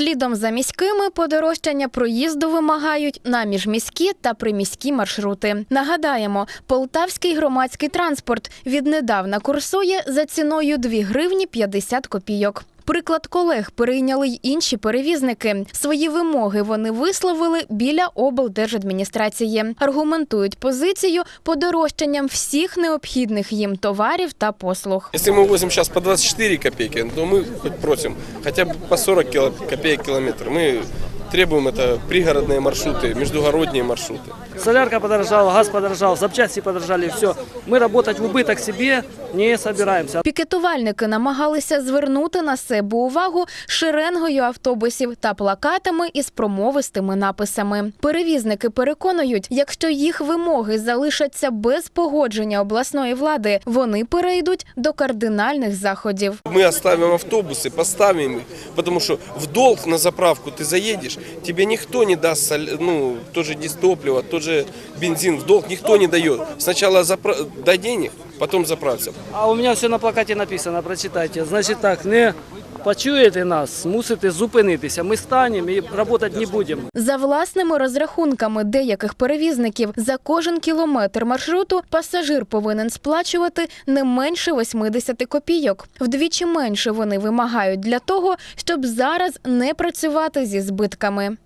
Слідом за міськими подорожчання проїзду вимагають на міжміські та приміські маршрути. Нагадаємо, полтавський громадський транспорт віднедавна курсує за ціною 2 гривні 50 копійок. Приклад колег перейняли й інші перевізники. Свої вимоги вони висловили біля облдержадміністрації. Аргументують позицію подорожчанням всіх необхідних їм товарів та послуг. Если мы возим сейчас по 24 копейки, то мы хоть просим хотя бы по 40 кило- копеек километр. Мы требуем это пригородные маршруты, междугородние маршруты. Солярка подорожала, газ подорожал, запчасти подорожали, все. Мы работать в убыток себе не собираемся. Пікетувальники намагалися звернути на себе увагу шеренгою автобусів та плакатами із промовистими написами. Перевізники переконують, якщо їх вимоги залишаться без погодження обласної влади, вони перейдуть до кардинальних заходів. Мы оставим автобусы, поставим их, потому что в долг на заправку ты заедешь, тебе никто не даст ну, тоже дистопливо, тот же бензин в долг никто не дает. Сначала запра- дай денег, потом заправься. А у меня все на плакате написано, прочитайте. Значит так, не почуєте нас, мусите зупинитися. Ми станемо і працювати не будемо. За власними розрахунками деяких перевізників за кожен кілометр маршруту пасажир повинен сплачувати не менше 80 копійок. Вдвічі менше вони вимагають для того, щоб зараз не працювати зі збитками.